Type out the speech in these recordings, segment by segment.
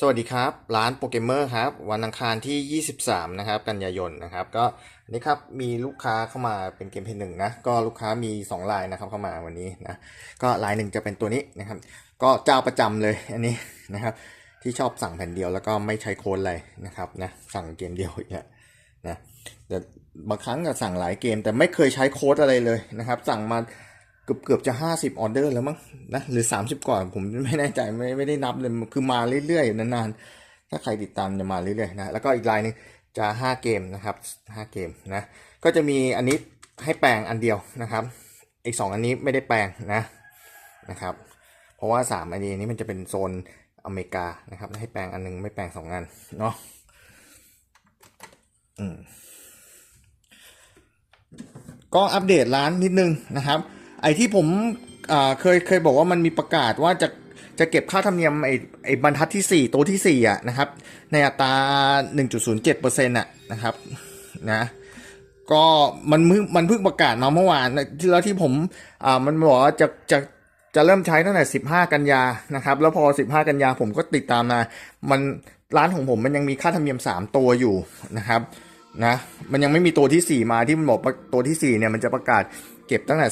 สวัสดีครับ ร้านโปเกมเมอร์ครับ วันอังคารที่ 23 นะครับ กันยายนนะครับ ก็อันนี้ครับมีลูกค้าเข้ามาเป็นเกมเพย์หนึ่งนะ ก็ลูกค้ามี2ลายนะครับเข้ามาวันนี้นะ ก็ลายหนึ่งจะเป็นตัวนี้นะครับ ก็เจ้าประจำเลยอันนี้นะครับ ที่ชอบสั่งแผ่นเดียวแล้วก็ไม่ใช้โค้ดอะไรนะครับนะสั่งเกมเดียวอย่างเงี้ยนะแต่บางครั้งก็สั่งหลายเกมแต่ไม่เคยใช้โค้ดอะไรเลยนะครับ สั่งมา เกือบเกือบจะ50ออเดอร์แล้วมั้งนะหรือ30ก่อนผมไม่แน่ใจไม่ไม่ได้นับเลยคือมาเรื่อยๆนานๆ ถ้าใครติดตามจะมาเรื่อยๆนะแล้วก็อีกลายหนึงจะ5เกมนะครับ5เกมนะก็จะมีอันนี้ให้แปลงอันเดียวนะครับ อีก2อันนี้ไม่ได้แปลงนะนะครับ เพราะว่า3อันนี้นี้มันจะเป็นโซนอเมริกานะครับให้แปลงอันหนึงไม่แปลงสองอันเนาะอืมก็อัปเดตร้านนิดนึงนะครับ ไอที่ผมเคยเคยบอกว่ามันมีประกาศว่าจะจะเก็บค่าธรรมเนียมไอไอบรรทัดที่ 4 ตัวที่ 4อะนะครับ ในอัตรา 1.07%อะนะครับนะก็มันเพิ่งมันเพิ่งประกาศมาเมื่อวานแล้วที่ผมอ่ามันบอกว่าจะจะจะเริ่มใช้ตั้งแต่ 15 กันยานะครับ แล้วพอ 15 กันยาผมก็ติดตามมา มันร้านของผมมันยังมีค่าธรรมเนียม 3 ตัวอยู่นะครับนะมันยังไม่มีตัวที่ 4 มาที่มันบอกตัวที่ 4 เนี่ยมันจะประกาศ เก็บตั้งแต่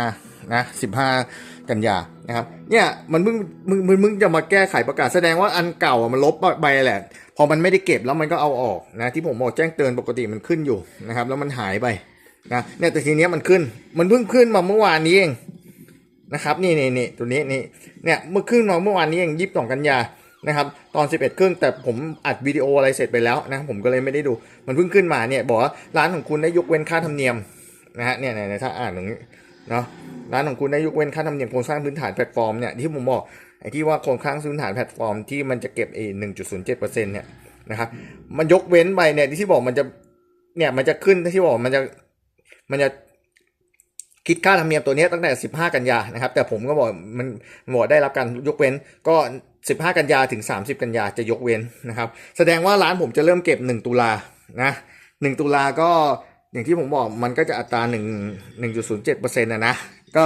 15 นะ 15 กันยานะครับ เนี่ยมันมึงมึงมึงมึงจะมาแก้ไขประกาศแสดงว่าอันเก่ามันลบไปแหละ พอมันไม่ได้เก็บแล้วมันก็เอาออกนะที่ผมบอกแจ้งเตือนปกติมันขึ้นอยู่นะครับ แล้วมันหายไปนะเนี่ยแต่ทีเนี้ยมันขึ้น มันเพิ่งขึ้นมาเมื่อวานนี้เองนะครับนี่นี่นี่ตัวนี้นี่เนี่ยเมื่อขึ้นมาเมื่อวานนี้เองยี่สิบสองกันยานะครับตอน 11 ครึ่งแต่ผมอัดวิดีโออะไรเสร็จไปแล้วนะผมก็เลยไม่ได้ดู มันเพิ่งขึ้นมาเนี่ยบอกว่าร้านของคุณได้ยกเว้นค่าธรรมเนียม นะฮะเนี่ยเนี่ยถ้าอ่านตรงนี้เนาะร้านของคุณได้ยกเว้นค่าธรรมเนียมโครงสร้างพื้นฐานแพลตฟอร์มเนี่ยที่ผมบอกไอ้ที่ว่าโครงสร้างพื้นฐานแพลตฟอร์มที่มันจะเก็บไอ้หนึ่งจุดศูนย์เจ็ดเปอร์เซ็นต์เนี่ยนะครับมันยกเว้นไปเนี่ยที่บอกมันจะเนี่ยมันจะขึ้นที่บอกมันจะมันจะคิดค่าธรรมเนียมตัวนี้ตั้งแต่ 15 กันยานะครับ แต่ผมก็บอกมันบอกได้รับการยกเว้นก็ 15 กันยาถึง 30 กันยาจะยกเว้นนะครับ แสดงว่าร้านผมจะเริ่มเก็บ 1 ตุลานะ1ตุลาก็ อย่างที่ผมบอกมันก็จะอัตราหนึ่งหนึ่งจุดศูนย์เจ็ดเปอร์เซ็นต์นะนะ ก็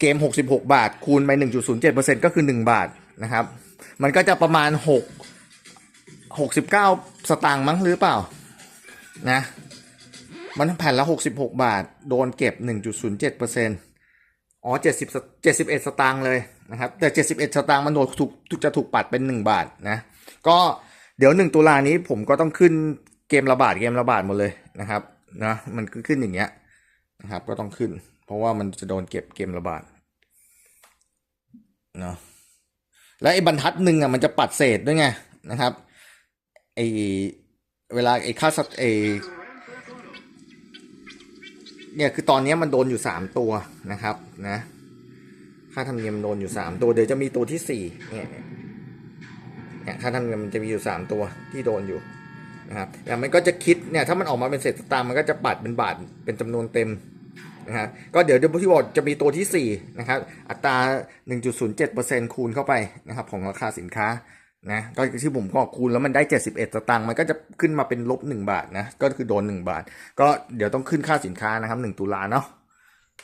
เกมหกสิบหกบาท คูณไปหนึ่งจุดศูนย์เจ็ดเปอร์เซ็นต์ก็คือหนึ่งบาทนะครับ มันก็จะประมาณหกหกสิบเก้าสตางค์มั้งหรือเปล่านะ มันแผ่นละหกสิบหกบาท โดนเก็บหนึ่งจุดศูนย์เจ็ดเปอร์เซ็นต์อ๋อเจ็ดสิบเจ็ดสิบเอ็ดสตางค์เลยนะครับ แต่เจ็ดสิบเอ็ดสตางค์มันโดนถูกจะถูกปัดเป็นหนึ่งบาทนะ ก็เดี๋ยวหนึ่งตุลานี้ผมก็ต้องขึ้นเกมระบาดเกมระบาดหมดเลยนะครับ นะมันขึ้นอย่างเงี้ยนะครับ ก็ต้องขึ้น เพราะว่ามันจะโดนเก็บเกมระบาดเนาะและไอ้บรรทัดหนึ่งอะมันจะปัดเศษด้วยไงนะครับไอ้เวลาไอ้ค่าสัตไอเนี่ยคือตอนนี้มันโดนอยู่สามตัวนะครับนะค่าธรรมเนียมโดนอยู่สามตัวเดี๋ยวจะมีตัวที่สี่เนี่ยเนี่ยค่าธรรมเนียมมันจะมีอยู่สามตัวที่โดนอยู่ นะครับแต่มันก็จะคิดเนี่ยถ้ามันออกมาเป็นเศษสตางค์มันก็จะปัดเป็นบาทเป็นจำนวนเต็มนะครับก็เดี๋ยวเดี๋ยวที่บอกจะมีตัวที่สี่นะครับ อัตรา 1.07%คูณเข้าไปนะครับของราคาสินค้านะก็ที่ผมก็คูณแล้วมันได้ 71 สตางค์มันก็จะขึ้นมาเป็นลบ 1 บาทนะก็คือโดน 1 บาท ก็เดี๋ยวต้องขึ้นค่าสินค้านะครับ 1 ตุลาเนาะ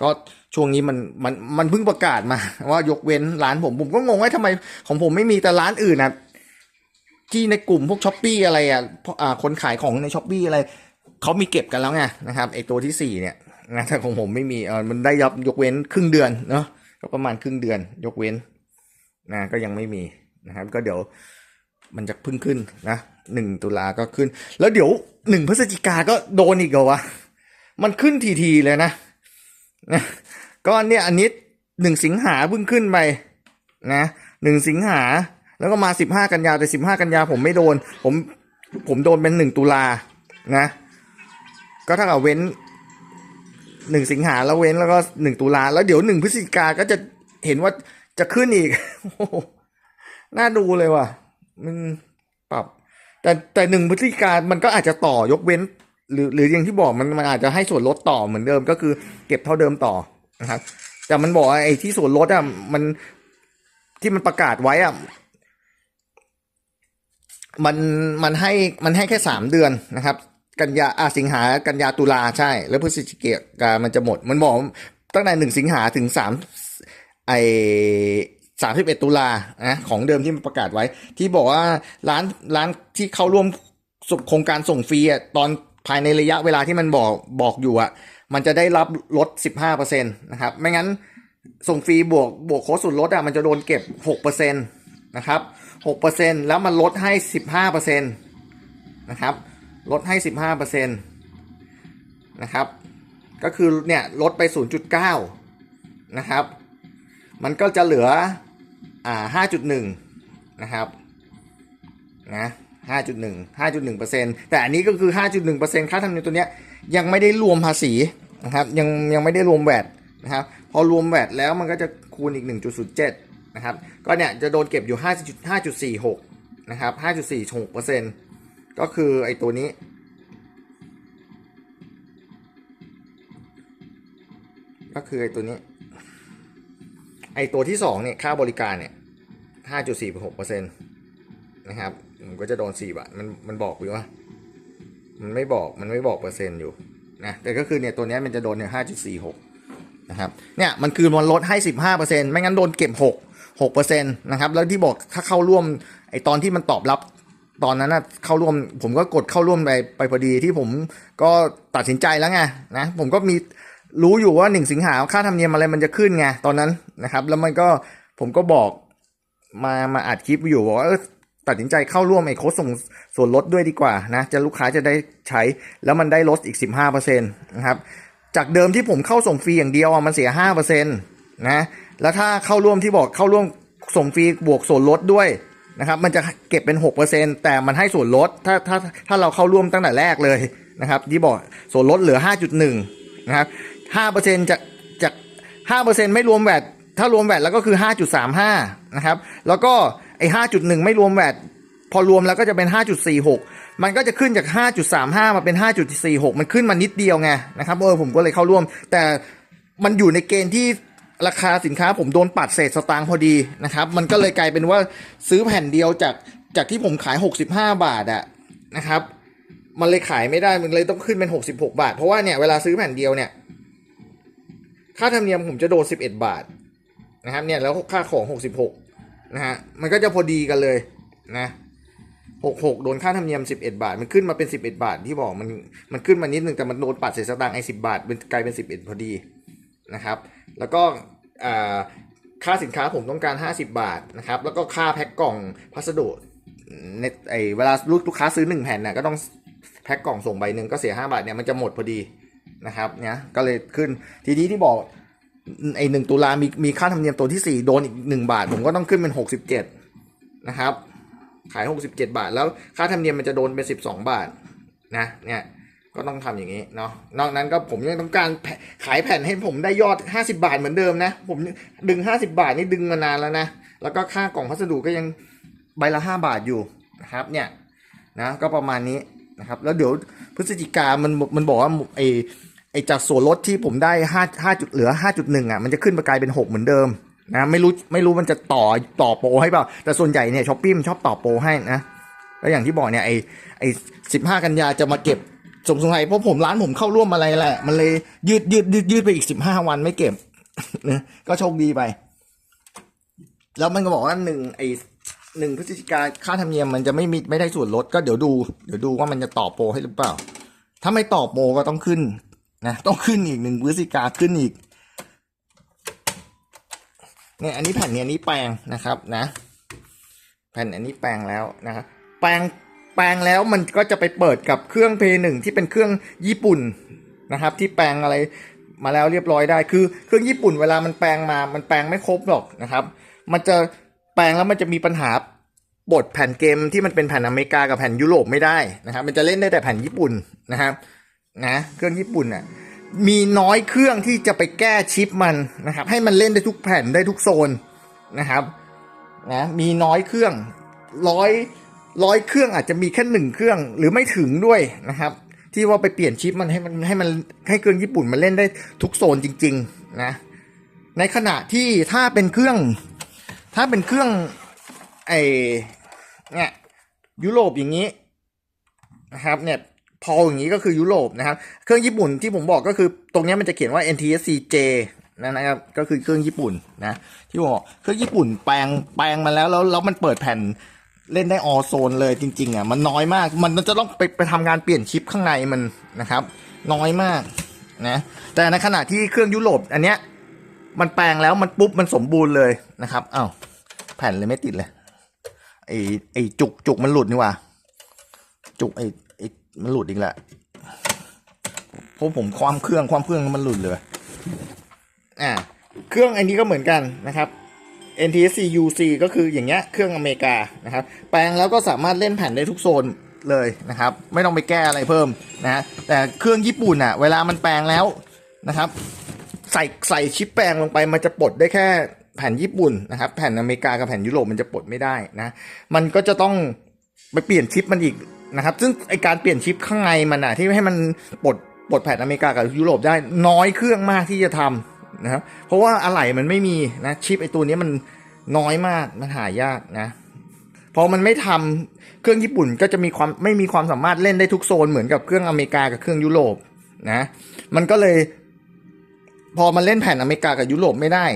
ก็ช่วงนี้มันมันมันเพิ่งประกาศมาว่ายกเว้นร้านผมผมก็งงว่าทำไมของผมไม่มีแต่ร้านอื่นนะ ที่ในกลุ่มพวกช้อปปี้อะไรอะอ่าคนขายของในช้อปปี้อะไรเขามีเก็บกันแล้วไงนะครับไอตัวที่สี่เนี่ยนะแต่ของผมไม่มีเออมันได้ยับยกเว้นครึ่งเดือนเนาะก็ประมาณครึ่งเดือน ยกเว้นนะก็ยังไม่มีนะครับ ก็เดี๋ยวมันจะพึ่งขึ้นนะหนึ่งตุลาก็ขึ้น แล้วเดี๋ยวหนึ่งพฤศจิกาก็โดนอีกเหรอวะมันขึ้นทีๆเลยนะนะก็เนี่ยอันนี้หนึ่งสิงหาเพิ่งขึ้นไปนะหนึ่งสิงหา แล้วก็มาสิบห้ากันยาแต่สิบห้ากันยาผมไม่โดน ผมผมโดนเป็นหนึ่งตุลานะ ก็ถ้ากับเว้นหนึ่งสิงหาแล้วเว้นแล้วก็หนึ่งตุลาแล้วเดี๋ยวหนึ่งพฤศจิกาก็จะเห็นว่าจะขึ้นอีกน่าดูเลยว่ะ มันปรับ แต่แต่หนึ่งพฤศจิกามันก็อาจจะต่อยกเว้น หรือหรืออย่างที่บอกมันมันอาจจะให้ส่วนลดต่อเหมือนเดิมก็คือเก็บเท่าเดิมต่อนะครับแต่มันบอกไอ้ที่ส่วนลดอะมันที่มันประกาศไว้อะ มันมันให้มันให้แค่สามเดือนนะครับ กันยาอาสิงหากันยาตุลาใช่ แล้วพฤศจิกามันจะหมด มันบอกตั้งแต่หนึ่งสิงหาถึงสามไอ31ตุลานะของเดิมที่มันประกาศไว้ ที่บอกว่าร้านร้านที่เข้าร่วมโครงการส่งฟรีอะตอนภายในระยะเวลาที่มันบอกบอกอยู่อะมันจะได้รับลด 15%นะครับ ไม่งั้นส่งฟรีบวกบวกโค้ดส่วนลดอะมันจะโดนเก็บ 6%นะครับ 6%แล้วมันลดให้ 15%นะครับ ลดให้ 15%นะครับ ก็คือเนี่ยลดไป 0.9 นะครับ มันก็จะเหลืออ่า5.1 นะครับ นะ5.1 5.1%แต่อันนี้ก็คือ 5.1%ค่าธรรมเนียมตัวเนี้ยยังไม่ได้รวมภาษีนะครับ ยังยังไม่ได้รวมแวดนะครับ พอรวมแวดแล้วมันก็จะคูณอีก 1.07 นะครับ ก็เนี่ยจะโดนเก็บอยู่ 5 5.46 นะครับ 5.46%ก็คือไอ้ตัวนี้ ก็คือไอ้ตัวนี้ ไอตัวที่สองเนี่ยค่าบริการเนี่ยห้าจุดสี่หกเปอร์เซ็นต์นะครับผมก็จะโดนสี่บาทมันมันบอกอยู่ว่า มันไม่บอกมันไม่บอกเปอร์เซ็นต์อยู่นะแต่ก็คือเนี่ยตัวนี้มันจะโดนเนี่ยห้าจุดสี่หกนะครับเนี่ยมันคือมันลดให้สิบห้าเปอร์เซ็นต์ไม่งั้นโดนเก็บหก หกเปอร์เซ็นต์นะครับแล้วที่บอกถ้าเข้าร่วมไอตอนที่มันตอบรับตอนนั้นนะเข้าร่วมผมก็กดเข้าร่วมไปไปพอดีที่ผมก็ตัดสินใจแล้วไงนะผมก็มีรู้อยู่ว่าหนึ่งสิงหาค่าธรรมเนียมอะไรมันจะขึ้นไงตอนนั้นนะครับ แล้วมันก็ผมก็บอกมามาอัดคลิปอยู่บอกว่าตัดสินใจเข้าร่วมไอ้โค้ดส่งส่วนลดด้วยดีกว่านะจะลูกค้าจะได้ใช้แล้วมันได้ลดอีก 15%นะครับจากเดิมที่ผมเข้าส่งฟรีอย่างเดียวมันเสีย5%นะ แล้วถ้าเข้าร่วมที่บอกเข้าร่วมส่งฟรีบวกส่วนลดด้วยนะครับมันจะเก็บเป็น 6%แต่มันให้ส่วนลดถ้าถ้าถ้าเราเข้าร่วมตั้งแต่แรกเลยนะครับที่บอกส่วนลดเหลือ 5.1นะครับ5%จากจาก5%ไม่รวมแวดถ้ารวมแวดแล้วก็คือ 5.35นะครับแล้วก็ไอ้5.1 ไม่รวมแวดพอรวมแล้วก็จะเป็น 5.46 มันก็จะขึ้นจาก 5.35 มาเป็น 5.46 มันขึ้นมานิดเดียวไงนะครับเออผมก็เลยเข้าร่วม แต่มันอยู่ในเกณฑ์ที่ ราคาสินค้าผมโดนปัดเศษสตางค์พอดีนะครับ มันก็เลยกลายเป็นว่าซื้อแผ่นเดียวจากจากที่ผมขาย 65 บาทอะนะครับ มันเลยขายไม่ได้มันเลยต้องขึ้นเป็น 66 บาท เพราะว่าเนี่ยเวลาซื้อแผ่นเดียวเนี่ยค่าธรรมเนียมผมจะโดน 11 บาทนะครับเนี่ยแล้วค่าของ 66นะฮะมันก็จะพอดีกันเลยนะ66โดนค่าธรรมเนียม 11 บาท มันขึ้นมาเป็น 11 บาท ที่บอกมันมันขึ้นมานิดนึงแต่มันโดนปัดเศษสตางค์ไอ้10 บาทเป็นกลายเป็น 11 พอดีนะครับ แล้วก็ค่าสินค้าผมต้องการ 50 บาทนะครับ แล้วก็ค่าแพ็คกล่องพัสดุในไอเวลาลูกลูกค้าซื้อ 1 แผ่นน่ะก็ต้องแพ็คกล่องส่งใบหนึ่งก็เสีย 5 บาทเนี่ยมันจะหมดพอดีนะครับเนี่ยก็เลยขึ้นทีนี้ที่บอกไอหนึ่งตุลามีมีค่าธรรมเนียมตัวที่ 4 โดนอีก 1 บาท ผมก็ต้องขึ้นเป็น 67 นะครับ ขาย 67 บาท แล้วค่าธรรมเนียมมันจะโดนเป็น 12 บาทนะเนี่ย ก็ต้องทำอย่างนี้เนาะนอกนั้นก็ผมยังต้องการขายแผ่นให้ผมได้ยอด 50 บาทเหมือนเดิมนะ ผมดึง 50 บาทนี่ดึงมานานแล้วนะ แล้วก็ค่ากล่องพัสดุก็ยังใบละ 5 บาทอยู่นะครับเนี่ยนะก็ประมาณนี้นะครับแล้วเดี๋ยวพฤศจิกามันมันบอกว่าไอไอจากส่วนลดที่ผมได้5 5จุดเหลือ 5.1อะมันจะขึ้นมากลายเป็น 6 เหมือนเดิมนะไม่รู้ไม่รู้มันจะต่อต่อโปรให้เปล่าแต่ส่วนใหญ่เนี่ยช้อปปี้มันชอบต่อโปรให้นะแล้วอย่างที่บอกเนี่ยไอไอสิบห้ากันยาจะมาเก็บ สงสัยเพราะผมร้านผมเข้าร่วมอะไรแหละ มันเลยยืดยืดยืดยืดไปอีกสิบห้าวันไม่เก็บนะก็โชคดีไป แล้วมันก็บอกว่าหนึ่งไอหนึ่งพฤศจิกาค่าธรรมเนียมมันจะไม่มีไม่ได้ส่วนลดก็เดี๋ยวดู เดี๋ยวดูว่ามันจะต่อโปรให้หรือเปล่า ถ้าไม่ต่อโปรก็ต้องขึ้นนะต้องขึ้นอีกหนึ่งพฤศจิกาขึ้นอีกเนี่ยอันนี้แผ่นเนี่ยนี้แปลงนะครับนะ แผ่นอันนี้แปลงแล้วนะครับแปลง แปลงแล้วมันก็จะไปเปิดกับเครื่อง p หนึ่งที่เป็นเครื่องญี่ปุ่นนะครับ ที่แปลงอะไรมาแล้วเรียบร้อยได้ คือเครื่องญี่ปุ่นเวลามันแปลงมา มันแปลงไม่ครบหรอกนะครับ มันจะแปลงแล้วมันจะมีปัญหาบทแผ่นเกมที่มันเป็นแผ่นอเมริกากับแผ่นยุโรปไม่ได้นะครับ มันจะเล่นได้แต่แผ่นญี่ปุ่นนะครับนะเครื่องญี่ปุ่นอะมีน้อยเครื่องที่จะไปแก้ชิปมันนะครับ ให้มันเล่นได้ทุกแผ่นได้ทุกโซนนะครับนะมีน้อยเครื่องร้อย ร้อยเครื่องอาจจะมีแค่หนึ่งเครื่องหรือไม่ถึงด้วยนะครับ ที่ว่าไปเปลี่ยนชิปมันให้มันให้มันให้เครื่องญี่ปุ่นมันเล่นได้ทุกโซนจริง ๆ นะ ในขณะที่ถ้าเป็นเครื่อง ถ้าเป็นเครื่องไอเนี่ยยุโรปอย่างนี้นะครับเนี่ยพออย่างนี้ก็คือยุโรปนะครับ เครื่องญี่ปุ่นที่ผมบอกก็คือตรงนี้มันจะเขียนว่า NTSC J นั่นนะครับก็คือเครื่องญี่ปุ่นนะที่บอกเครื่องญี่ปุ่นแปลงแปลงมาแล้วแล้วแล้วมันเปิดแผ่น เล่นได้ออโซนเลยจริง ๆอะมันน้อยมาก มันจะต้องไปไปทำงานเปลี่ยนชิปข้างในมันนะครับ น้อยมากนะแต่ในขณะที่เครื่องยุโรปอันเนี้ยมันแปลงแล้วมันปุ๊บมันสมบูรณ์เลยนะครับอ้าวแผ่นเลยไม่ติดเลยไอไอจุกจุกมันหลุดนี่ว่า จุกไอไอมันหลุดอีกแหละเพราะผมความเครื่องความเครื่องมันหลุดเลยอ่าเครื่องอันนี้ก็เหมือนกันนะครับ NTSC UC ก็คืออย่างเงี้ยเครื่องอเมริกานะครับ แปลงแล้วก็สามารถเล่นแผ่นได้ทุกโซนเลยนะครับ ไม่ต้องไปแก้อะไรเพิ่มนะแต่เครื่องญี่ปุ่นอะ เวลามันแปลงแล้วนะครับ ใส่ใส่ชิปแปลงลงไปมันจะปลดได้แค่แผ่นญี่ปุ่นนะครับ แผ่นอเมริกากับแผ่นยุโรปมันจะปลดไม่ได้นะ มันก็จะต้องไปเปลี่ยนชิปมันอีกนะครับ ซึ่งไอการเปลี่ยนชิปข้างในมันอะที่ให้มันปลดปลดแผ่นอเมริกากับยุโรปได้น้อยเครื่องมากที่จะทำ นะครับเพราะว่าอะไหล่มันไม่มีนะชิปไอตัวนี้มันน้อยมากมันหายากนะพอมันไม่ทำเครื่องญี่ปุ่นก็จะมีความไม่มีความสามารถเล่นได้ทุกโซนเหมือนกับเครื่องอเมริกากับเครื่องยุโรปนะมันก็เลย พอมันเล่นแผ่นอเมริกากับยุโรปไม่ได้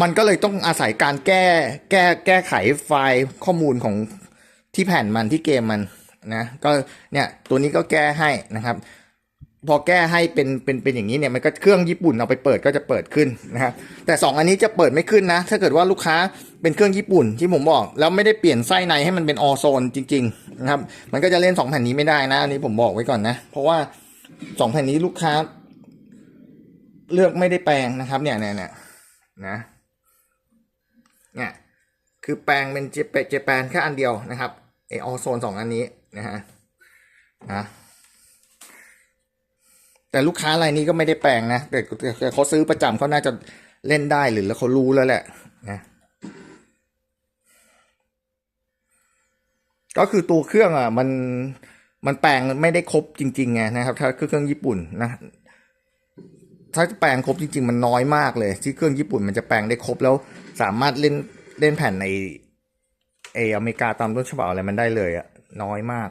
มันก็เลยต้องอาศัยการแก้แก้แก้ไขไฟล์ข้อมูลของที่แผ่นมันที่เกมมันนะก็เนี่ยตัวนี้ก็แก้ให้นะครับ พอแก้ให้เป็นเป็นเป็นอย่างนี้เนี่ยมันก็เครื่องญี่ปุ่นเอาไปเปิดก็จะเปิดขึ้นนะครับแต่สองอันนี้จะเปิดไม่ขึ้นนะ ถ้าเกิดว่าลูกค้าเป็นเครื่องญี่ปุ่นที่ผมบอก แล้วไม่ได้เปลี่ยนไส้ในให้มันเป็นออโซนจริงๆนะครับมันก็จะเล่นสองแผ่นนี้ไม่ได้นะอันนี้ผมบอกไว้ก่อนนะ เพราะว่าสองแผ่นนี้ลูกค้า เลือกไม่ได้แปลงนะครับเนี่ยเนี่ยเนี่ยนะเนี่ยคือแปลงเป็นเจเปเจแปนแค่อันเดียวนะครับไอออโซนสองอันนี้นะฮะนะ แต่ลูกค้ารายนี้ก็ไม่ได้แปลงนะแต่เขาซื้อประจำเขาน่าจะเล่นได้หรือแล้วเขารู้แล้วแหละนะก็คือตัวเครื่องอะ มันมันแปลงไม่ได้ครบจริงๆไงนะครับ ถ้าเครื่องญี่ปุ่นนะถ้าแปลงครบจริง ๆ มันน้อยมากเลย ที่เครื่องญี่ปุ่นมันจะแปลงได้ครบแล้วสามารถเล่นเล่นแผ่นในเอออเมริกาตามต้นฉบับอะไรมันได้เลยอะน้อยมาก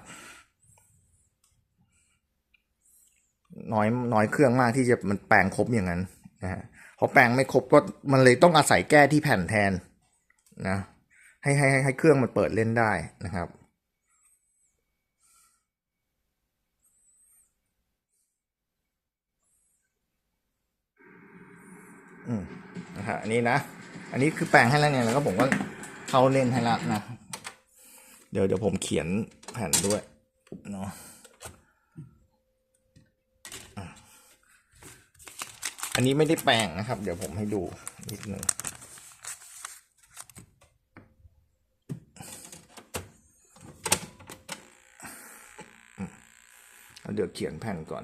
น้อยน้อยเครื่องมากที่จะมันแปลงครบอย่างนั้นนะฮะพอแปลงไม่ครบก็มันเลยต้องอาศัยแก้ที่แผ่นแทนนะให้ให้ให้ให้เครื่องมันเปิดเล่นได้นะครับอืมนะฮะอันนี้นะ อันนี้คือแปลงให้แล้วเนี่ยแล้วก็ผมก็เข้าเล่นให้ล้วนะ เดี๋ยวเดี๋ยวผมเขียนแผ่นด้วยเนาะ อันนี้ไม่ได้แปลงนะครับ เดี๋ยวผมให้ดูนิดหนึ่งเดี๋ยวเขียนแผ่นก่อน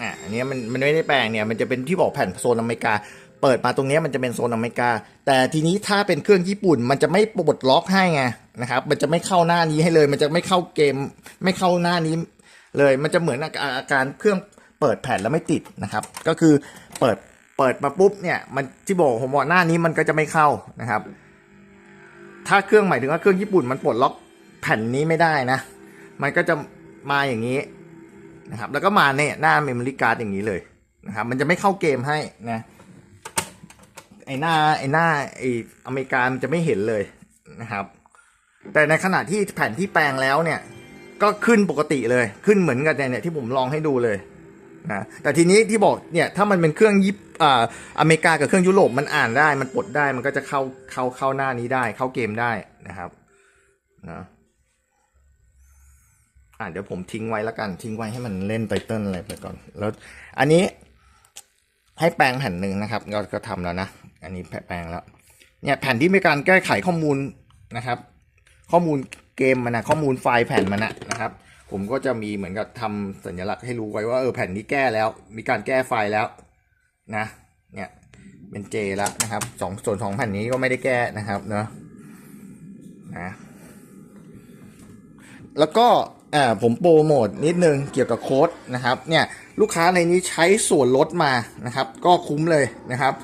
อะอันนี้มันมันไม่ได้แปลงเนี่ย มันจะเป็นที่บอกแผ่นโซนอเมริกา เปิดมาตรงนี้มันจะเป็นโซนอเมริกา แต่ทีนี้ถ้าเป็นเครื่องญี่ปุ่นมันจะไม่ปลดล็อกให้ไงนะครับมันจะไม่เข้าหน้านี้ให้เลย มันจะไม่เข้าเกม ไม่เข้าหน้านี้เลย มันจะเหมือนอาอาการเครื่องเปิดแผ่นแล้วไม่ติดนะครับ ก็คือเปิดเปิดมาปุ๊บเนี่ยมันที่บอกผมบอกหน้านี้มันก็จะไม่เข้านะครับ ถ้าเครื่องหมายถึงว่าเครื่องญี่ปุ่นมันปลดล็อกแผ่นนี้ไม่ได้นะ มันก็จะมาอย่างนี้นะครับ แล้วก็มาเนี่ยหน้าเมมโมรี่การ์ดอย่างนี้เลยนะครับ มันจะไม่เข้าเกมให้นะ หน้าไอหน้าไออเมริกามันจะไม่เห็นเลยนะครับ แต่ในขณะที่แผ่นที่แปลงแล้วเนี่ย ก็ขึ้นปกติเลยขึ้นเหมือนกับเนี่ยที่ผมลองให้ดูเลยนะแต่ทีนี้ที่บอกเนี่ยถ้ามันเป็นเครื่องยิปอ่าอเมริกากับเครื่องยุโรปมันอ่านได้ มันปลดได้มันก็จะเข้าเข้าเข้าหน้านี้ได้ เข้าเกมได้นะครับนะอะเดี๋ยวผมทิ้งไว้แล้วกันทิ้งไว้ให้มันเล่นไตเติ้ลอะไรไปก่อน แล้ว อันนี้ให้แปลงแผ่นหนึ่งนะครับ ก็ก็ทำแล้วนะ อันนี้แปลงแล้วเนี่ยแผ่นที่มีการแก้ไขข้อมูลนะครับ ข้อมูลเกมมันนะข้อมูลไฟล์แผ่นมันนะนะครับ ผมก็จะมีเหมือนกับทำสัญลักษณ์ให้รู้ไว้ว่าเออแผ่นนี้แก้แล้ว มีการแก้ไฟล์แล้วนะเนี่ยเป็นเจแล้วนะครับสองส่วนสองแผ่นนี้ก็ไม่ได้แก้นะครับเนาะนะแล้วก็อ่าผมโปรโมทนิดนึงเกี่ยวกับโค้ดนะครับเนี่ยลูกค้าในนี้ใช้ส่วนลดมานะครับ ก็คุ้มเลยนะครับ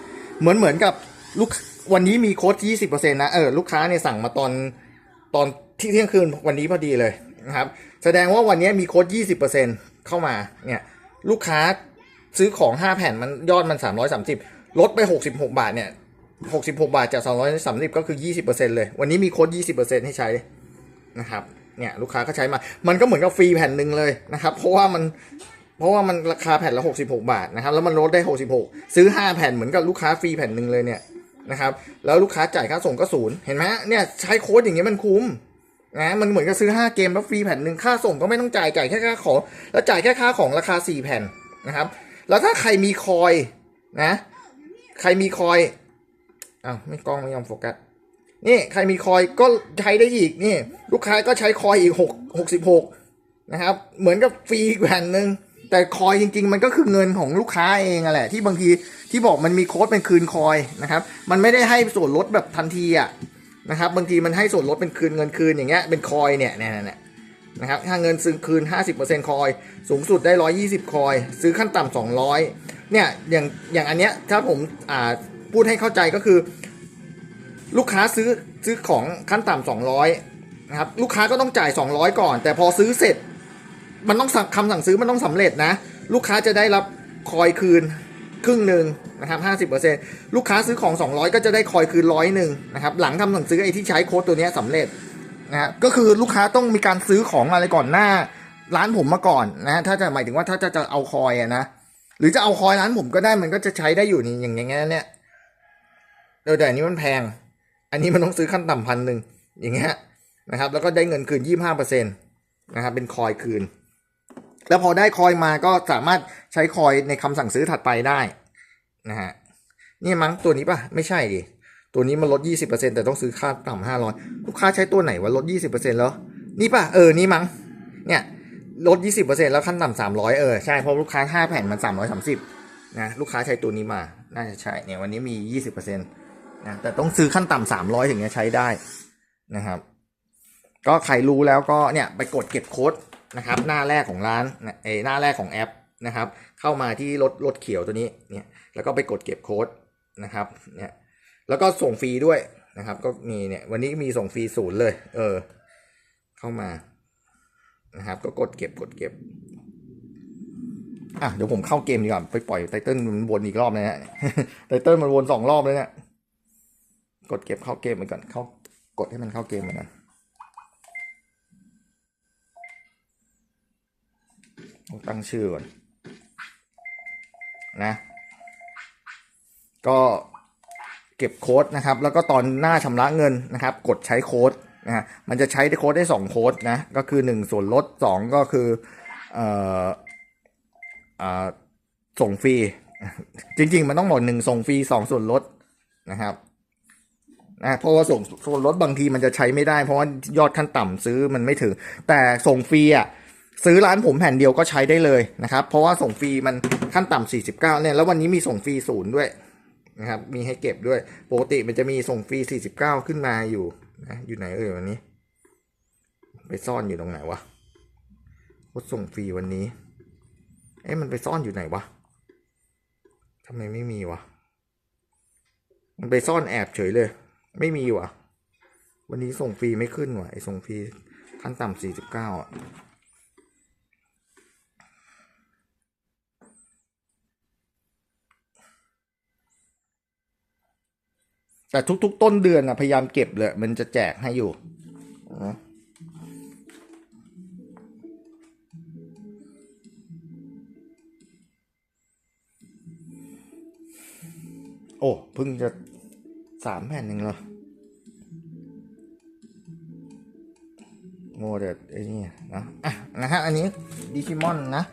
เหมือนเหมือนกับลูกวันนี้มีโค้ด20%นะเออลูกค้าเนี่ยสั่งมาตอนตอนที่เที่ยงคืนวันนี้พอดีเลยนะครับ แสดงว่าวันนี้มีโค้ด20%เข้ามาเนี่ยลูกค้าซื้อของ5แผ่นมันยอดมัน330ลดไป66บหกบาทเนี่ย66บหกบาทจาก230ก็คือ20%เปอร์เซ็นต์เลย วันนี้มีโค้ด20%ให้ใช้นะครับเนี่ยลูกค้าก็ใช้มา มันก็เหมือนกับฟรีแผ่นหนึ่งเลยนะครับ เพราะว่ามัน เพราะว่ามันราคาแผ่นละ 66 บาทนะครับ แล้วมันลดได้ 66 ซื้อ 5 แผ่นเหมือนกับลูกค้าฟรีแผ่นหนึ่งเลยเนี่ยนะครับ แล้วลูกค้าจ่ายค่าส่งก็ศูนย์เห็นไหมเนี่ยใช้โค้ดอย่างเงี้ยมันคุ้มนะมันเหมือนกับซื้อ 5 เกมแล้วฟรีแผ่นหนึ่งค่าส่งก็ไม่ต้องจ่ายจ่ายแค่ค่าของ แล้วจ่ายแค่ค่าของราคา 4 แผ่นนะครับ แล้วถ้าใครมีคอยนะใครมีคอยอ้าวไม่กล้องไม่ยอมโฟกัสนี่ใครมีคอยก็ใช้ได้อีกนี่ ลูกค้าก็ใช้คอยอีก6 66นะครับ เหมือนกับฟรีแผ่นหนึ่ง แต่คอยจริง ๆ มันก็คือเงินของลูกค้าเองอะแหละ ที่บางทีที่บอกมันมีโค้ดเป็นคืนคอยนะครับ มันไม่ได้ให้ส่วนลดแบบทันทีอะนะครับบางทีมันให้ส่วนลดเป็นคืนเงินคืนอย่างเงี้ยเป็นคอยเนี่ยเนี่ยเนี่ยนะครับถ้าเงินซื้อคืน 50%คอย สูงสุดได้ 120 คอย ซื้อขั้นต่ำ200 เนี่ยอย่างอย่างอันเนี้ยถ้าผมอ่าพูดให้เข้าใจก็คือ ลูกค้าซื้อซื้อของขั้นต่ำ200นะครับลูกค้าก็ต้องจ่าย 200 ก่อน แต่พอซื้อเสร็จ มันต้องคำสั่งซื้อมันต้องสำเร็จนะ ลูกค้าจะได้รับคอยคืนครึ่งหนึ่งนะครับห้าสิบเปอร์เซ็นลูกค้าซื้อของ200ก็จะได้คอยคืนร้อยหนึ่งนะครับ หลังทำสั่งซื้อไอ้ที่ใช้โค้ดตัวนี้สำเร็จนะก็คือลูกค้าต้องมีการซื้อของอะไรก่อนหน้า ร้านผมมาก่อนนะถ้าจะหมายถึงว่าถ้าจะจะเอาคอยอะนะหรือจะเอาคอยร้านผมก็ได้มันก็จะใช้ได้อยู่นี่อย่างเงี้ยเนี่ยเออแต่อันนี้มันแพง อันนี้มันต้องซื้อขั้นต่ำพันหนึ่งอย่างเงี้ยนะครับ แล้วก็ได้เงินคืนยี่ห้าเปอร์เซ็นต์นะครับเป็นคอยคืน แล้วพอได้คอยมาก็สามารถใช้คอยในคำสั่งซื้อถัดไปได้นะฮะนี่มั้งตัวนี้ปะไม่ใช่ดิตัวนี้มันลด 20%แต่ต้องซื้อค่าต่ำ500ลูกค้าใช้ตัวไหนวะลด 20%แล้วนี่ปะเออนี่มั้งเนี่ยลด 20%แล้วขั้นต่ำ300เออใช่เพราะลูกค้า5แผ่นมัน330นะลูกค้าใช้ตัวนี้มาน่าจะใช่เนี่ยวันนี้มี 20%นะแต่ต้องซื้อขั้นต่ำ300ถึงจะใช้ได้นะครับ ก็ใครรู้แล้วก็เนี่ยไปกดเก็บโค้ด นะครับ หน้าแรกของร้านนะเอหน้าแรกของแอปนะครับ เข้ามาที่รถรถเขียวตัวนี้เนี่ยแล้วก็ไปกดเก็บโค้ดนะครับเนี่ยแล้วก็ส่งฟรีด้วยนะครับ ก็มีเนี่ยวันนี้มีส่งฟรีศูนย์เลย เออ เข้ามานะครับ ก็กดเก็บกดเก็บอะเดี๋ยวผมเข้าเกมดีกว่าไปปล่อยไตเติ้ลมันวนอีกรอบนะฮะไตเติ้ลมันวนสองรอบเลยเนี่ยกดเก็บเข้าเกมไปก่อนเข้ากดให้มันเข้าเกมไปก่อน ต้องตั้งชื่อก่อนนะ ก็เก็บโค้ดนะครับ แล้วก็ตอนหน้าชำระเงินนะครับ กดใช้โค้ดนะฮะมันจะใช้ได้โค้ดได้ 2 โค้ดนะ ก็คือ 1 ส่วนลด 2 ก็คือเอ่ออ่าส่งฟรี จริง ๆ มันต้องบอกหนึ่งส่งฟรีสองส่วนลดนะครับนะเพราะว่าส่งส่วนลดบางทีมันจะใช้ไม่ได้ เพราะว่ายอดขั้นต่ำซื้อมันไม่ถึง แต่ส่งฟรีอะ ซื้อร้านผมแผ่นเดียวก็ใช้ได้เลยนะครับ เพราะว่าส่งฟรีมันขั้นต่ำ49เนี่ยแล้ววันนี้มีส่งฟรีศูนย์ด้วยนะครับมีให้เก็บด้วยปกติมันจะมีส่งฟรี49 ขึ้นมาอยู่นะอยู่ไหนเอ่ยวันนี้ ไปซ่อนอยู่ตรงไหนวะโคตรส่งฟรีวันนี้ เอ๊ะมันไปซ่อนอยู่ไหนวะทำไมไม่มีวะมันไปซ่อนแอบเฉยเลย ไม่มีวะวันนี้ส่งฟรีไม่ขึ้นวะไอ้ส่งฟรีขั้นต่ำ49อะ แต่ทุกๆ ต้นเดือนนะพยายามเก็บเลย มันจะแจกให้อยู่นะโอ้เพิ่งจะสามแผ่นหนึ่งเหรอโมเดลไอ้นี่นะอะนะฮะอันนี้ดิจิมอนนะ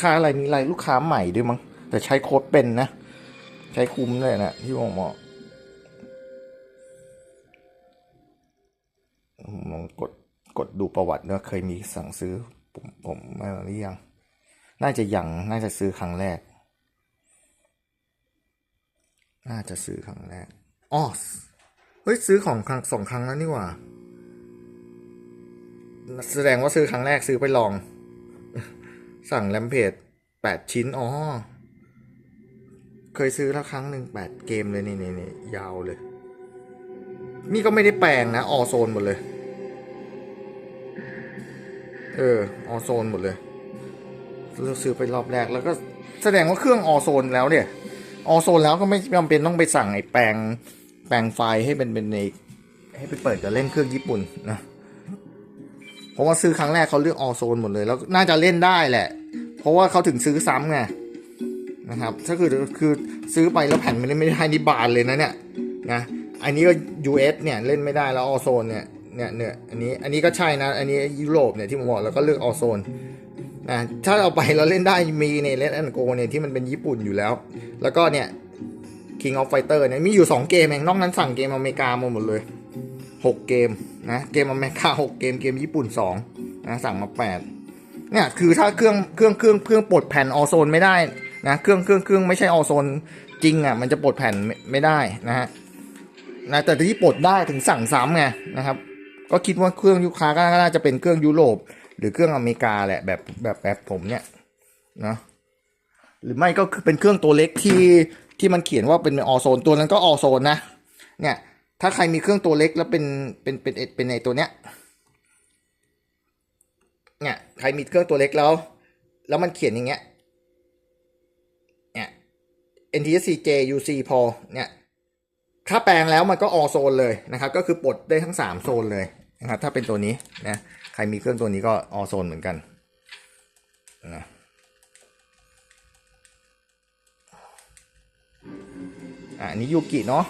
ค้าะไรมีรายลูกค้าใหม่ด้วยมั้งแต่ใช้โค้ดเป็นนะ ใช้คุ้มเลยนะที่ผมบอกลองกดกดดูประวัติว่าเคยมีสั่งซื้อ ผมผมไม่รู้รือยัง น่าจะยังน่าจะซื้อครั้งแรก น่าจะซื้อครั้งแรกอ๋อเฮ้ยซื้อของครั้งสองครั้งแล้วนี่หว่า แสดงว่าซื้อครั้งแรกซื้อไปลอง สั่งแลมเพจแปดชิ้น อ๋อ เคยซื้อแล้วครั้งหนึ่งแปดเกมเลยนี่นี่นี่ยาวเลย นี่ก็ไม่ได้แปลงนะ ออโซนหมดเลย เออ ออโซนหมดเลยเลือกซื้อไปรอบแรกแล้วก็แสดงว่าเครื่องออโซนแล้วเนี่ย ออโซนแล้วก็ไม่จำเป็นต้องไปสั่งไอ้แปลงแปลงไฟล์ให้เป็นเป็นในให้ไปเปิดจะเล่นเครื่องญี่ปุ่นนะ เพราะว่าซื้อครั้งแรกเขาเลือกออโซนหมดเลยแล้วน่าจะเล่นได้แหละ เพราะว่าเขาถึงซื้อซ้ำไงนะครับถ้าคือคือซื้อไปแล้วแผ่นมันไม่ได้นิบานเลยนะเนี่ยนะอันนี้ก็ US เนี่ยเล่นไม่ได้แล้วออโซนเนี่ยเนี่ยเนี่ยอันนี้อันนี้ก็ใช่นะ อันนี้ยุโรปเนี่ยที่ผมบอกแล้วก็เลือกออโซนนะถ้าเอาไปแล้วเล่นได้มีเนี่ยเลนแอนโกเนี่ยที่มันเป็นญี่ปุ่นอยู่แล้ว แล้วก็เนี่ย King of Fighter เนี่ยมีอยู่ 2 เกมเองนอกนั้นสั่งเกมอเมริกามาหมดเลย 6 เกม นะเกมอเมริกา6เกมเกมญี่ปุ่น2นะสั่งมา8เนี่ยคือถ้าเครื่องเครื่องเครื่องเครื่องปลดแผ่นออโซนไม่ได้นะเครื่องเครื่องเครื่องไม่ใช่ออโซนจริงอะมันจะปลดแผ่นไม่ไมได้นะฮะนะแต่ที่ปลดได้ถึงสั่งซ้ำไงนะครับ ก็คิดว่าเครื่องยุคค้าก็น่าจะเป็นเครื่องยุโรป หรือเครื่องอเมริกาแหละแบบแบบแบบผมเนี่ยนะหรือไม่ก็คือเป็นเครื่องตัวเล็กที่ที่มันเขียนว่าเป็นออโซนตัวนั้นก็ออโซนนะเนี่ย ถ้าใครมีเครื่องตัวเล็กแล้วเป็นเป็นเป็นเป็นเป็นในตัวเนี้ยเนี่ยใครมีเครื่องตัวเล็กแล้ว แล้วมันเขียนอย่างเงี้ยเนี่ย NTSC JUC พอเนี่ยถ้าแปลงแล้วมันก็ออโซนเลยนะครับ ก็คือปลดได้ทั้ง 3 โซนเลยนะครับ ถ้าเป็นตัวนี้นะใครมีเครื่องตัวนี้ก็ออโซนเหมือนกันนะอันนี้ยูกิเนาะ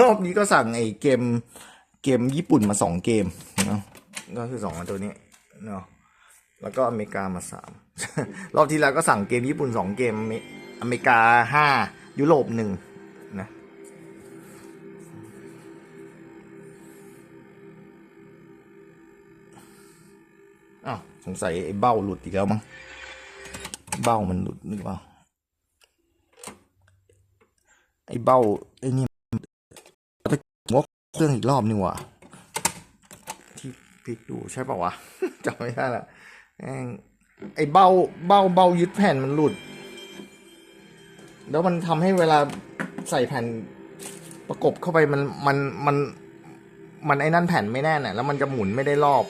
รอบนี้ก็สั่งไอ้เกมเกมญี่ปุ่นมาสองเกมเนาะก็คือสองตัวนี้เนาะแล้วก็อเมริกามาสามรอบที่แล้วก็สั่งเกมญี่ปุ่นสองเกมอเมอเมริกาห้ายุโรปหนึ่งนะอ้าวสงสัยไอ้เบ้าหลุดอีกแล้วมั้งเบ้ามันหลุดหรือเปล่าไอ้เบ้าไอ้นี่ รื่องอีกรอบนี่ว่าที่พลิกดูใช่ป่าวะจำไม่ได้ละแม่งไอ้เบ้าเบ้าเบ้ายึดแผ่นมันหลุด แล้วมันทำให้เวลาใส่แผ่นประกบเข้าไปมันมันมันมันไอ้นั่นแผ่นไม่แน่นอะ แล้วมันจะหมุนไม่ได้รอบ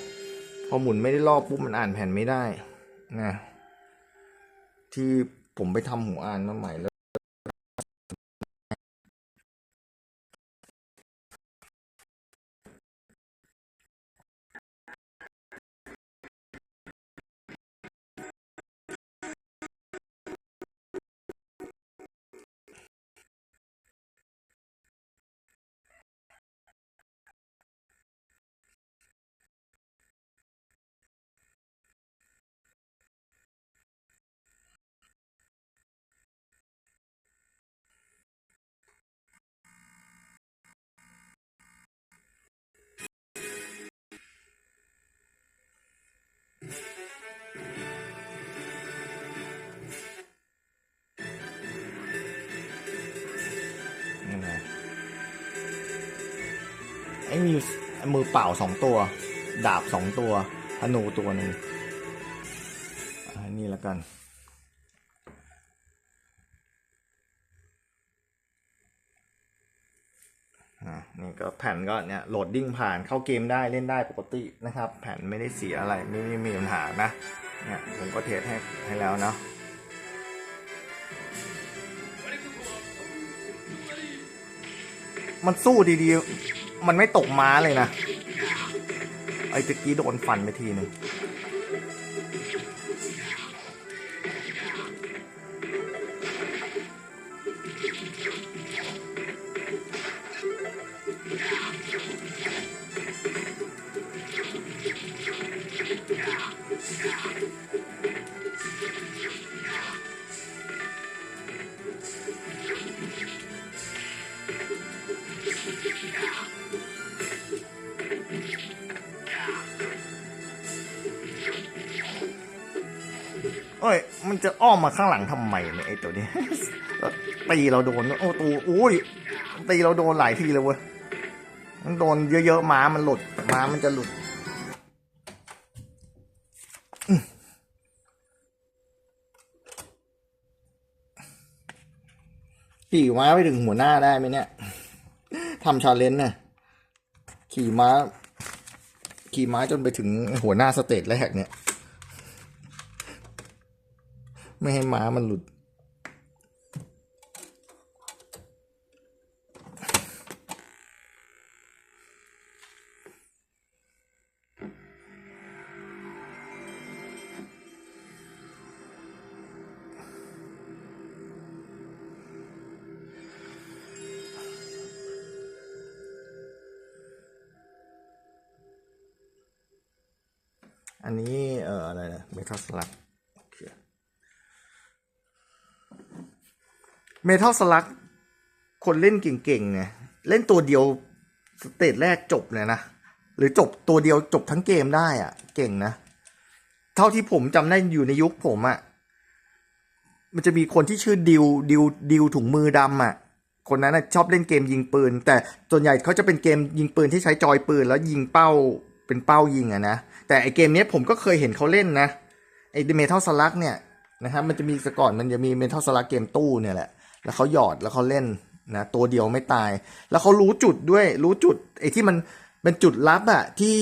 พอหมุนไม่ได้รอบปุ๊บมันอ่านแผ่นไม่ได้นะที่ผมไปทำหูอ่านมาใหม่แล้ว มีมือเปล่าสองตัว ดาบสองตัวธนูตัวหนึ่งนี่ละกัน นี่ก็แผ่นก็เนี่ยโหลดดิ้งผ่านเข้าเกมได้เล่นได้ปกตินะครับ แผ่นไม่ได้เสียอะไรไม่ไม่มีปัญหานะ เนี่ยผมก็เทสให้ให้แล้วเนาะมันสู้ดีๆ มันไม่ตกม้าเลยนะ ไอ้ตะกี้โดนฟันไปทีหนึ่ง จะอ้อมมาข้างหลังทำไมเนี่ยไอ้ตัวนี้ตีเราโดนโอ้ตูอุ้ยตีเราโดนหลายทีเลยเว้ยมันโดนเยอะๆม้ามันหลุดม้ามันจะหลุดขี่ม้าไปถึงหัวหน้าได้ไหมเนี่ยทำชาเลนจ์เนี่ยขี่ม้า ขี่ม้าจนไปถึงหัวหน้าสเตจแรกเนี่ย ไม่ให้ม้ามันหลุด อันนี้ เอ่อ อะไรนะเมทัลสลัก เมทัลสลักคนเล่นเก่งๆเนี่ยเล่นตัวเดียวสเตจแรกจบเลยนะ หรือจบตัวเดียวจบทั้งเกมได้อะเก่งนะ เท่าที่ผมจำได้อยู่ในยุคผมอะมันจะมีคนที่ชื่อดิวดิวดิวถุงมือดำอะคนนั้นนะชอบเล่นเกมยิงปืน แต่ส่วนใหญ่เขาจะเป็นเกมยิงปืนที่ใช้จอยปืน แล้วยิงเป้าเป็นเป้ายิงอะนะแต่ไอเกมเนี้ยผมก็เคยเห็นเขาเล่นนะไอเมทัลสลักเนี่ยนะครับมันจะมีสก่อนมันจะมีเมทัลสลักเกมตู้เนี่ยแหละ แล้วเขาหยอดแล้วเขาเล่นนะตัวเดียวไม่ตาย แล้วเขารู้จุดด้วยรู้จุดไอ้ที่มันเป็นจุดลับอะที่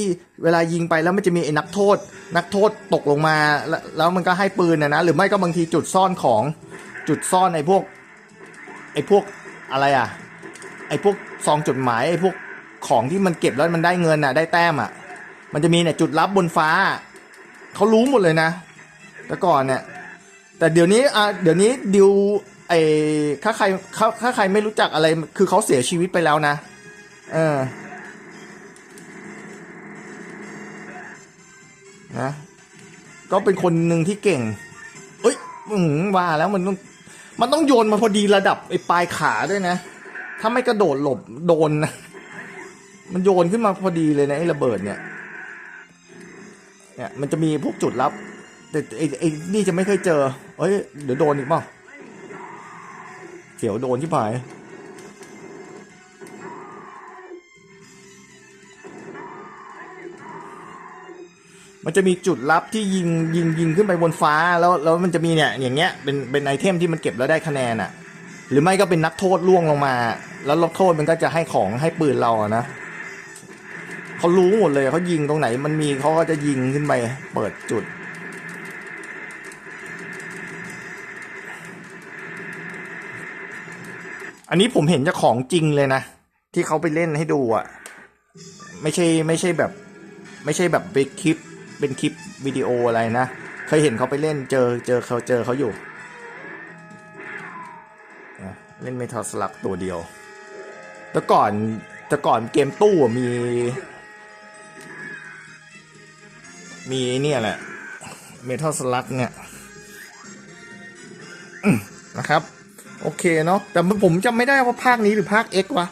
เวลายิงไปแล้วมันจะมีไอ้นักโทษ นักโทษตกลงมาแล้วแล้วมันก็ให้ปืนนะนะหรือไม่ก็บางทีจุดซ่อนของจุดซ่อนไอ้พวกไอ้พวกอะไรอะไอ้พวกซองจดหมายไอ้พวกของที่มันเก็บแล้วมันได้เงินอะได้แต้มอะมันจะมีเนี่ยจุดลับบนฟ้าเขารู้หมดเลยนะ แต่ก่อนเนี่ยแต่เดี๋ยวนี้อะเดี๋ยวนี้ดิว ไอ้ถ้าใครถ้าถ้าใครไม่รู้จักอะไรคือเขาเสียชีวิตไปแล้วนะ เออนะก็เป็นคนหนึ่งที่เก่ง เอ้ยอืว่าแล้วมันต้องมันต้องโยนมาพอดีระดับไอ้ปลายขาด้วยนะ ถ้าไม่กระโดดหลบโดนนะ มันโยนขึ้นมาพอดีเลยนะไอ้ระเบิดเนี่ย เนี่ยมันจะมีพวกจุดลับ แต่ไอ้ไอ้นี่จะไม่เคยเจอ เอ้ยเดี๋ยวโดนอีกเปล่า เสียวโดนที่ผายมันจะมีจุดลับที่ยิงยิงยิงขึ้นไปบนฟ้าแล้วแล้วมันจะมีเนี่ยอย่างเงี้ยเป็นเป็นไอเทมที่มันเก็บแล้วได้คะแนนอะ่ะ หรือไม่ก็เป็นนักโทษล่วงลงมา แล้วนักโทษมันก็จะให้ของให้ปืนเราอะนะเขารู้หมดเลยเขายิงตรงไหนมันมีเขาก็จะยิงขึ้นไปเปิดจุด อันนี้ผมเห็นจ้าของจริงเลยนะ ที่เขาไปเล่นให้ดูอะ ไม่ใช่ไม่ใช่แบบ ไม่ใช่แบบเป็นคลิป เป็นคลิปวิดีโออะไรนะ เคยเห็นเขาไปเล่นเจอเจอเขาเจอเขาอยู่ เล่นเมทัลสลักตัวเดียว แต่ก่อนแต่ก่อนเกมตู้มี มีเนี่ยแหละเมทัลสลักเนี่ยนะครับ โอเคเนาะแต่ผมจำไม่ได้ว่าภาคนี้หรือภาค X วะ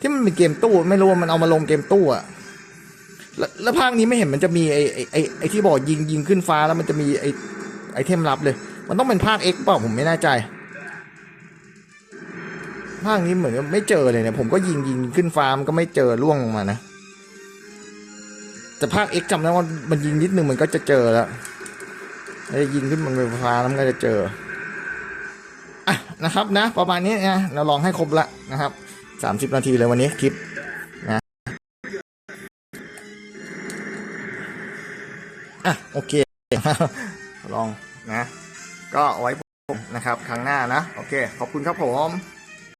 ที่มันเป็นเกมตู้ไม่รู้ว่ามันเอามาลงเกมตู้อะแล้วแล้วภาคนี้ไม่เห็นมันจะมีไอ้ไอ้ไอ้ที่บอกยิงยิงขึ้นฟ้าแล้วมันจะมีไอ้ไอเทมลับเลย มันต้องเป็นภาค X เปล่าผมไม่แน่ใจ ภาคนี้เหมือนไม่เจอเลยเนี่ยผมก็ยิงยิงขึ้นฟ้ามันก็ไม่เจอล่วงลงมานะแต่ภาค X จำได้ว่ามันยิงนิดนึงมันก็จะเจอแล้วแล้วยิงขึ้นบนฟ้าแล้วมันก็จะเจอ อะนะครับนะ ประมาณนี้นะเราลองให้ครบละนะครับสามสิบนาทีเลยวันนี้คลิปนะอะโอเคลองนะ ก็ไว้ผมนะครับครั้งหน้านะ โอเค ขอบคุณครับผม